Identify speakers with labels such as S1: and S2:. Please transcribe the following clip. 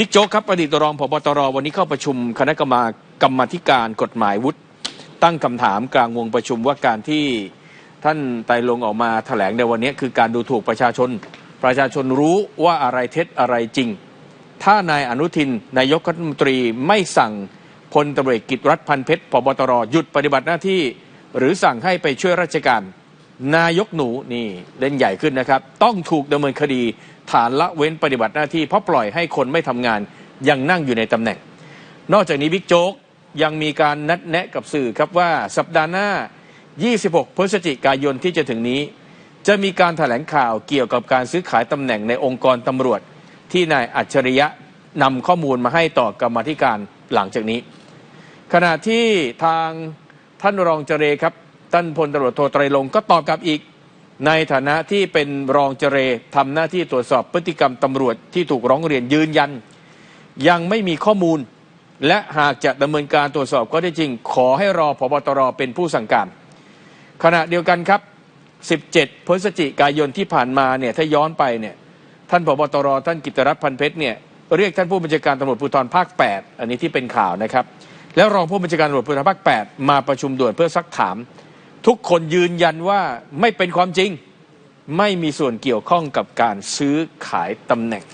S1: บิ๊กโจ๊กครับอดีตรองผบตรวันนี้เข้าประชุมคณะกรรมการกรรมธิการกฎหมายวุฒิตั้งคำถามกลางวงประชุมว่าการที่ท่านไตลงออกมาแถลงในวันนี้คือการดูถูกประชาชน ประชาชนรู้ว่าอะไรเท็จอะไรจริง ถ้านายอนุทินนายกรัฐมนตรีไม่สั่งพลตำรวจเอกกิตรัฐพันเพชรผบตรหยุดปฏิบัติหน้าที่ หรือสั่งให้ไปช่วยราชการ นายกหนูนี่เล่นใหญ่ขึ้นนะครับ ต้องถูกดำเนินคดี ฐานละเว้นปฏิบัติหน้าที่เพราะปล่อยให้คนไม่ทำงานยังนั่งอยู่ในตำแหน่ง นอกจากนี้บิ๊กโจ๊กยังมีการนัดแนะกับสื่อครับว่าสัปดาห์หน้า 26 พฤศจิกายนที่จะถึงนี้ จะมีการแถลงข่าวเกี่ยวกับการซื้อขายตำแหน่งในองค์กรตำรวจ ที่นายอัจฉริยะนำข้อมูลมาให้ต่อกรรมธิการหลังจากนี้ ขณะที่ทางท่านรองเจเรครับ ท่านพลตำรวจโทไตรลงก็ตอบกลับอีก ในฐานะที่เป็นรองเจเรทำหน้าที่ตรวจสอบพฤติกรรมตำรวจที่ถูกร้องเรียนยืนยัน ยังไม่มีข้อมูล และหากจะดำเนินการตรวจสอบก็ได้จริง ขอให้รอพบตรเป็นผู้สั่งการ ขณะเดียวกันครับ 17 พฤศจิกายนที่ผ่านมาเนี่ยถ้าย้อนไปเนี่ยท่านพบตรท่านกิตรัตน์พันเพชรเนี่ยเรียกท่านผู้บัญชาการตำรวจภูธรภาค 8 อันนี้ที่เป็นข่าวนะครับ แล้วรองผู้บัญชาการตำรวจภูธรภาค 8 มาประชุมด่วนเพื่อซักถาม ทุกคนยืนยันว่าไม่เป็นความจริง ไม่มีส่วนเกี่ยวข้องกับการซื้อขายตำแหน่ง